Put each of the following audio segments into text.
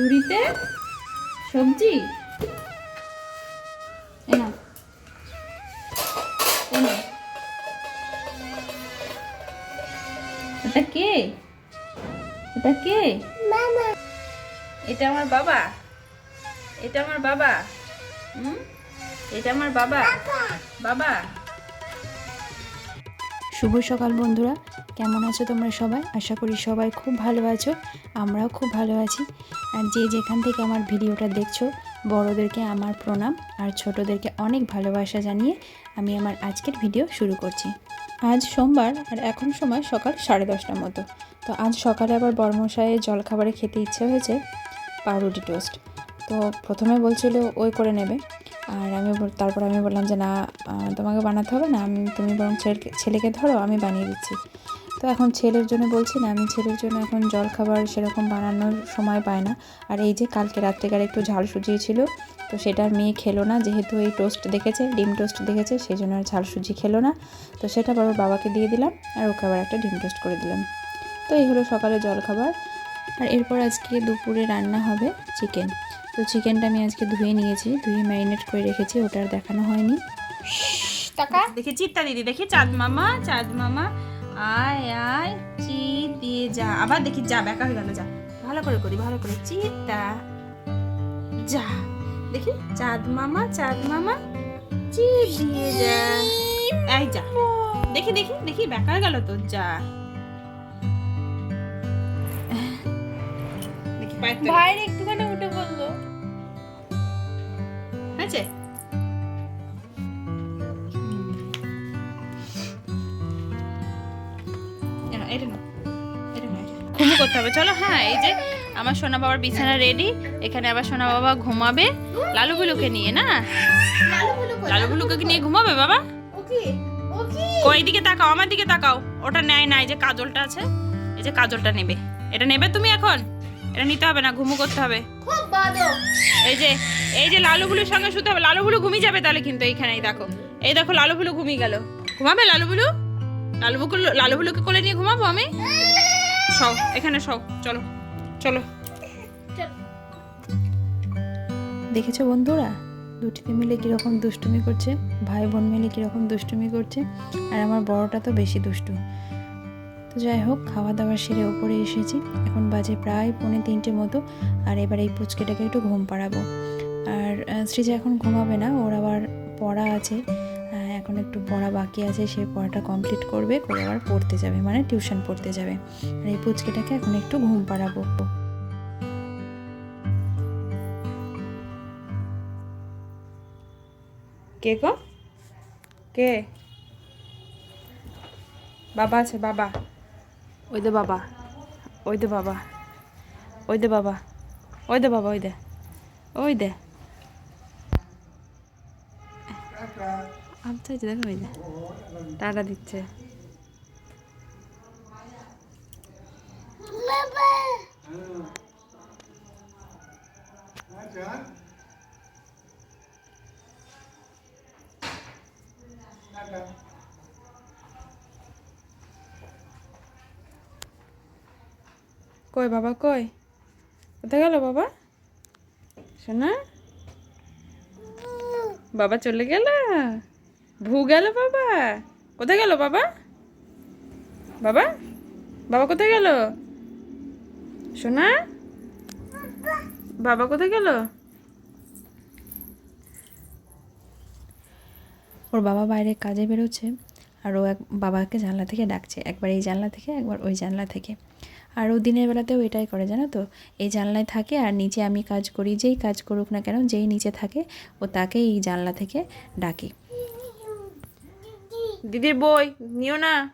ঝুড়িতে সবজি? এটা কে? এটা কে? এটা আমার বাবা। এটা আমার বাবা। হুম? এটা আমার বাবা। বাবা। শুভ সকাল বন্ধুরা। কেমন আছো তোমরা সবাই? আশা করি সবাই খুব ভালো আছো, আমরাও খুব ভালো আছি। আর যে যেখান থেকে আমার ভিডিওটা দেখছ, বড়োদেরকে আমার প্রণাম আর ছোটোদেরকে অনেক ভালোবাসা জানিয়ে আমি আমার আজকের ভিডিও শুরু করছি। আজ সোমবার আর এখন সময় সকাল সাড়ে দশটার মতো। তো আজ সকালে আবার বর্মশায়ের জলখাবারে খেতে ইচ্ছে হয়েছে পাউরুটি টোস্ট। তো প্রথমে বলছিল ওই করে নেবে। আর আমি তারপর আমি বললাম যে, না তোমাকে বানাতে হবে না, আমি, তুমি বরং ছেলেকে ছেলেকে ধরো, আমি বানিয়ে দিচ্ছি। তো এখন ছেলের জন্য বলছি না, আমি ছেলের জন্য এখন জল খাবার সেরকম বানানোর সময় পায় না। আর এই যে কালকে রাত্রেকার একটু ঝাল সুজি সুজিয়েছিল তো সেটা মেয়ে খেলো না, যেহেতু এই টোস্ট দেখেছে, ডিম টোস্ট দেখেছে সেই জন্য আর ঝাল সুজি খেলো না। তো সেটা ওর বাবাকে দিয়ে দিলাম, আর ওকে আবার একটা ডিম টোস্ট করে দিলাম। তো এই হলো সকালে জল খাবার আর এরপর আজকে দুপুরে রান্না হবে চিকেন। তো চিকেনটা আমি আজকে ধুয়ে নিয়েছি ধুয়ে ম্যারিনেট করে রেখেছি ওটা আর দেখানো হয়নি। দেখি চিত্তা দিদি দেখি চাঁদ মামা চাঁদ মামা। আয় আয় চি দিয়ে যা। আবার দেখি যা বেকা হয়ে গেল যা। ভালো করে করি ভালো করে। চিত্তা যা। দেখি চাঁদ মামা চাঁদ মামা। চি দিয়ে যা। এই যা। দেখি দেখি দেখি বেকা হয়ে গেল তো যা। ভাইয়ের একটুখানি এটা ঘুমু করতে হবে। চলো হ্যাঁ এই যে আমার সোনা বাবার বিছানা রেডি এখানে আবার সোনা বাবা ঘুমাবে। লালু বুলুকে নিয়ে না? লালু বুলুকে নিয়ে ঘুমাবে বাবা? কই দিকে তাকাও আমার দিকে তাকাও। ওটা নেয় না এই যে কাজলটা আছে। এই যে কাজলটা নেবে। এটা নেবে তুমি এখন? এটা নিতে হবে না ঘুমু করতে হবে। এই যে এই যে লালু বুলুর সঙ্গে শুতে হবে। লালু বুলু ঘুমিয়ে যাবে তাহলে কিন্তু এইখানেই দেখো। এই দেখো লালু বুলু ঘুমিয়ে গেল। ঘুমাবে লালু বুলু লালু বুকু কোলে নিয়ে ঘুমাবো আমি? সও এখানে সও চলো চলো। দেখেছ বন্ধুরা? দুটিতে মিলে কীরকম দুষ্টুমি করছে ভাই বোন মিলে কীরকম দুষ্টুমি করছে, আর আমার বড়টা তো বেশি দুষ্টু। তো যাই হোক খাওয়া দাওয়া সেরে ওপরে এসেছি। এখন বাজে প্রায় পৌনে তিনটে মতো, আর এবার এই পুচকেটাকে একটু ঘুম পাড়াবো। আর সৃজা এখন ঘুমাবে না, ওর আবার পড়া আছে। এখন একটু পড়া বাকি আছে সেই পড়াটা কমপ্লিট করবে, করে আবার পড়তে যাবে মানে টিউশন পড়তে যাবে। আর এই পুচকেটাকে এখন একটু ঘুম পাড়াবো। কে গো? কে? বাবা আছে, বাবা। ওই দে বাবা। ওই দে বাবা। ওই দে বাবা। ওই দে বাবা, ওই দে। ওই দে। এই যে দেখো ওই দে টাটা দিচ্ছে। কই বাবা, কই? কোথায় গেল বাবা? শোনা বাবা চলে গেল? ভু গেল বাবা? কোথায় গেল বাবা? বাবা? বাবা কোথায় গেল? শোনা বাবা কোথায় গেল? ওর বাবা বাইরে কাজে বেরোচ্ছে আর ও এক বাবাকে জানলা থেকে ডাকছে। একবার এই জানলা থেকে, একবার ওই জানলা থেকে। আর ও দিনের বেলাতেও এটাই করে, জানো তো? এই জানলায় থাকে আর নিচে আমি কাজ করি, যেই কাজ করুক না কেন, যেই নিচে থাকে, ও তাকে এই জানলা থেকে ডাকি। দিদির বই নিও না।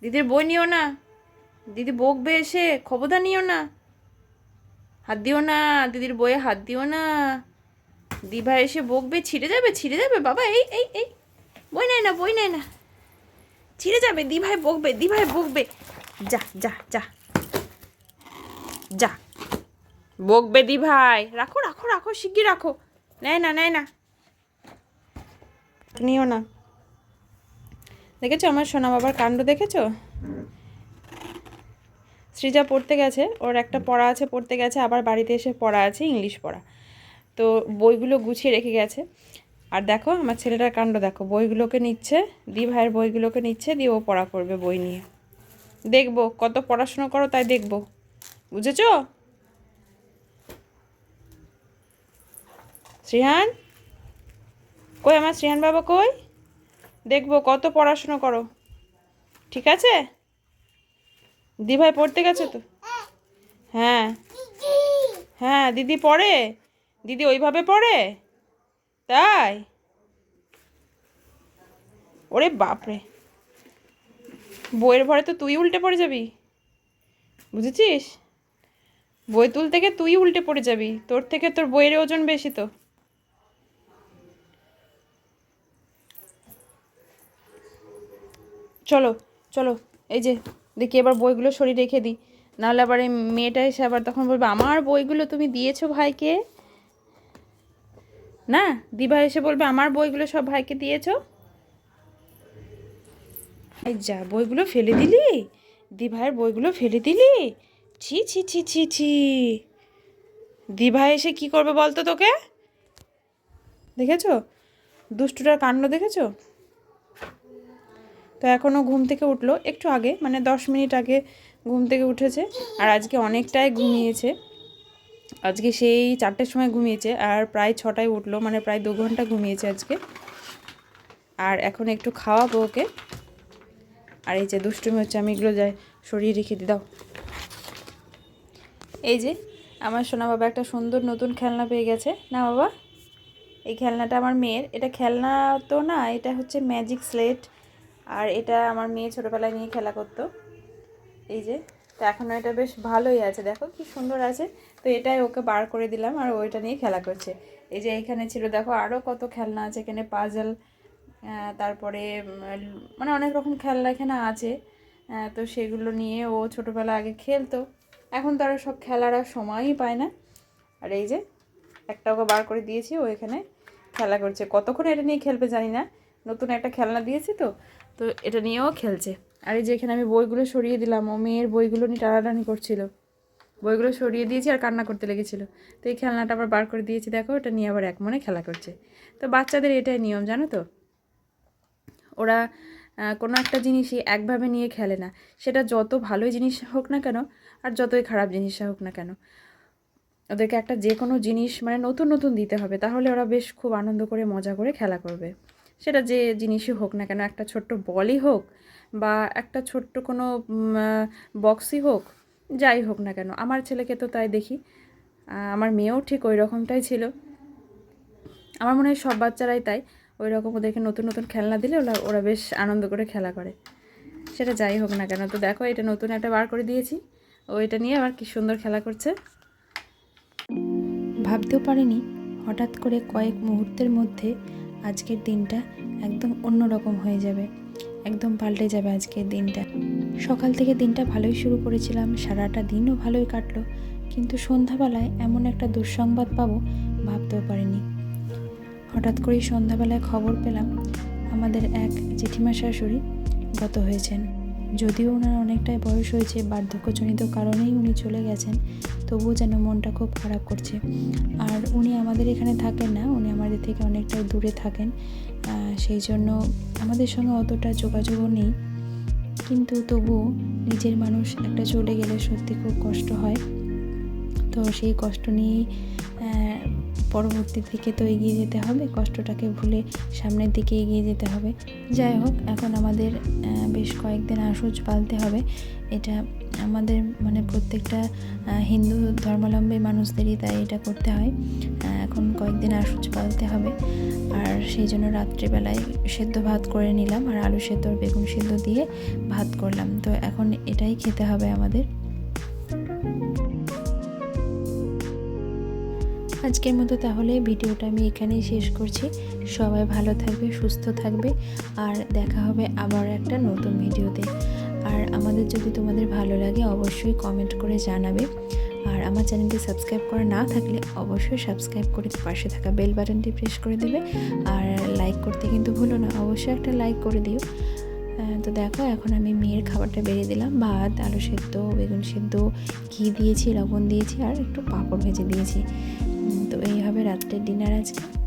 দিদির বই নিও না। দিদি বকবে এসে, খবরদার নিও না। হাত দিও না, দিদির বইয়ে হাত দিও না। দিভা এসে বকবে, ছিঁড়ে যাবে ছিঁড়ে যাবে, বাবা, এই এই এই। বই নেয় না, বই নেয় না। ছিঁড়ে যাবে, দিভাই বকবে দিভাই বকবে। যা যা যা। যা। বকবে দিভাই। রাখো রাখো রাখো, শিগগির রাখো। নেয় না নেয় না। নিও না। দেখেছ আমার সোনা বাবার কাণ্ড দেখেছ? সৃজা পড়তে গেছে, ওর একটা পড়া আছে, পড়তে গেছে, আবার বাড়িতে এসে পড়া আছে, ইংলিশ পড়া। তো বইগুলো গুছিয়ে রেখে গেছে। আর দেখো, আমার ছেলেটার কাণ্ড দেখো, বইগুলোকে নিচ্ছে, দি ভাইয়ের বইগুলোকে নিচ্ছে দিয়ে ও পড়া করবে বই নিয়ে। দেখব, কত পড়াশুনো করো তাই দেখব। বুঝেছ? শ্রীহান? কই আমার শ্রীহান বাবা কই? দেখব, কত পড়াশুনো করো। ঠিক আছে? দি ভাই পড়তে গেছে তো? হ্যাঁ। হ্যাঁ দিদি পড়ে? দিদি ওইভাবে পড়ে? তাই? ওরে বাপরে। বইয়ের ভরে তো তুই উল্টে পড়ে যাবি। বুঝেছিস? বই তুল থেকে তুই উল্টে পড়ে যাবি। তোর থেকে তোর বইয়ের ওজন বেশি তো। চলো চলো, এই যে, দেখি এবার বইগুলো সরিয়ে রেখে দিই। নাহলে আবার এই মেয়েটা এসে আবার তখন বলবে, আমার বইগুলো তুমি দিয়েছ ভাইকে? না, দিভা এসে বলবে, আমার বইগুলো সব ভাইকে দিয়েছ? এই যা, বইগুলো ফেলে দিলি? দিভাইয়ের বইগুলো ফেলে দিলি? ছি ছি ছি ছি ছি। দিভা এসে কি করবে বলতো তোকে? দেখেছ? দুষ্টুটার কাণ্ড দেখেছ? তো এখনও ঘুম থেকে উঠল, একটু আগে মানে দশ মিনিট আগে ঘুম থেকে উঠেছে আর আজকে অনেকটাই ঘুমিয়েছে। আজকে সেই চারটের সময় ঘুমিয়েছে আর প্রায় ছটায় উঠল মানে প্রায় দু ঘণ্টা ঘুমিয়েছে আজকে। আর এখন একটু খাওয়াবো ওকে। আর এই যে দুষ্টুমি হচ্ছে, আমি এগুলো যাই সরিয়ে রেখে দি দাও। এই যে আমার সোনা বাবা একটা সুন্দর নতুন খেলনা পেয়ে গেছে। না বাবা, এই খেলনাটা আমার মেয়ের। এটা খেলনা তো না, এটা হচ্ছে ম্যাজিক স্লেট। আর এটা আমার মেয়ে ছোটোবেলায় নিয়ে খেলা করতো। এই যে, তো এখনও এটা বেশ ভালোই আছে। দেখো কি সুন্দর আছে। তো এটাই ওকে বার করে দিলাম আর ওইটা নিয়ে খেলা করছে। এই যে এখানে ছিল, দেখো আরও কত খেলনা আছে। এখানে পাজল তারপরে মানে অনেক রকম খেলনা এখানে আছে। তো সেগুলো নিয়ে ও ছোটোবেলা আগে খেলতো। এখন তো আর সব খেলার আর সময়ই পায় না। আর এই যে, একটা ওকে বার করে দিয়েছি, ও এখানে খেলা করছে। কতক্ষণ এটা নিয়ে খেলবে জানি না। নতুন একটা খেলনা দিয়েছি তো। তো এটা নিয়েও খেলছে। আর এই যে এখানে আমি বইগুলো সরিয়ে দিলাম, ও মেয়ের বইগুলো নিয়ে টানাটানি করছিল। বইগুলো সরিয়ে দিয়েছি আর কান্না করতে লেগেছিলো। তো এই খেলনাটা আবার বার করে দিয়েছি, দেখো, এটা নিয়ে আবার এক মনে খেলা করছে। তো বাচ্চাদের এটাই নিয়ম, জানো তো? ওরা কোনো একটা জিনিসই একভাবে নিয়ে খেলে না। সেটা যত ভালোই জিনিস হোক না কেন, আর যতই খারাপ জিনিস হোক না কেন, ওদেরকে একটা যে কোনো জিনিস মানে নতুন নতুন দিতে হবে। তাহলে ওরা বেশ খুব আনন্দ করে, মজা করে খেলা করবে। সেটা যে জিনিসই হোক না কেন, একটা ছোট্ট বলই হোক বা একটা ছোট্ট কোনো বক্সই হোক, যাই হোক না কেন। আমার ছেলেকে তো তাই দেখি। আমার মেয়েও ঠিক ওই রকমটাই ছিল। আমার মনে হয় সব বাচ্চারাই তাই। ওই রকম ওদেরকে নতুন নতুন খেলনা দিলে ওরা ওরা বেশ আনন্দ করে খেলা করে। সেটা যাই হোক না কেন। তো দেখো, এটা নতুন একটা বার করে দিয়েছি। ও এটা নিয়ে আবার কি সুন্দর খেলা করছে। ভাবতেও পারিনি হঠাৎ করে কয়েক মুহূর্তের মধ্যে আজকের দিনটা একদম অন্যরকম হয়ে যাবে। একদম পাল্টে যাবে আজকের দিনটা। সকাল থেকে দিনটা ভালোই শুরু করেছিলাম, সারাটা দিনও ভালোই কাটলো। কিন্তু সন্ধ্যাবেলায় এমন একটা দুঃসংবাদ পাবো ভাবতেও পারিনি। হঠাৎ করেই সন্ধ্যাবেলায় খবর পেলাম, আমাদের এক জেঠিমা শাশুড়ি গত হয়েছেন। যদিও ওনার অনেকটাই বয়স হয়েছে, বার্ধক্যজনিত কারণেই উনি চলে গেছেন। তবুও যেন মনটা খুব খারাপ করছে। আর উনি আমাদের এখানে থাকেন না, উনি আমাদের থেকে অনেকটা দূরে থাকেন। সেই জন্য আমাদের সঙ্গে অতটা যোগাযোগও নেই। কিন্তু তবুও নিজের মানুষ একটা চলে গেলে সত্যি খুব কষ্ট হয়। তো সেই কষ্ট নিয়েই পরবর্তী দিকে তো এগিয়ে যেতে হবে, কষ্টটাকে ভুলে সামনের দিকে এগিয়ে যেতে হবে। যাই হোক, এখন আমাদের বেশ কয়েকদিন আসুজ পালতে হবে। এটা আমাদের মানে প্রত্যেকটা হিন্দু ধর্মাবলম্বী মানুষদেরই তাই এটা করতে হয়। এখন কয়েকদিন আসুজ পালতে হবে। আর সেই জন্য রাত্রিবেলায় সেদ্ধ ভাত করে নিলাম আর আলু সেদ্ধ বেগুন সেদ্ধ দিয়ে ভাত করলাম। তো এখন এটাই খেতে হবে আমাদের। আজকের মতো তাহলে ভিডিওটা আমি এখানেই শেষ করছি। সবাই ভালো থাকবে, সুস্থ থাকবে আর দেখা হবে আবার একটা নতুন ভিডিওতে। আর আমাদের যদি তোমাদের ভালো লাগে অবশ্যই কমেন্ট করে জানাবে। আর আমার চ্যানেলটি সাবস্ক্রাইব করা না থাকলে অবশ্যই সাবস্ক্রাইব করে পাশে থাকা বেল বাটনটি প্রেস করে দেবে। আর লাইক করতে কিন্তু ভুলো না, অবশ্যই একটা লাইক করে দিও। তো দেখো এখন আমি মেয়ের খাবারটা বেরিয়ে দিলাম। ভাত, আলু সেদ্ধ, বেগুন সেদ্ধ, ঘি দিয়েছি, লবণ দিয়েছি আর একটু পাঁপড় ভেজে দিয়েছি। তো এইভাবে রাত্রের ডিনার আজকে।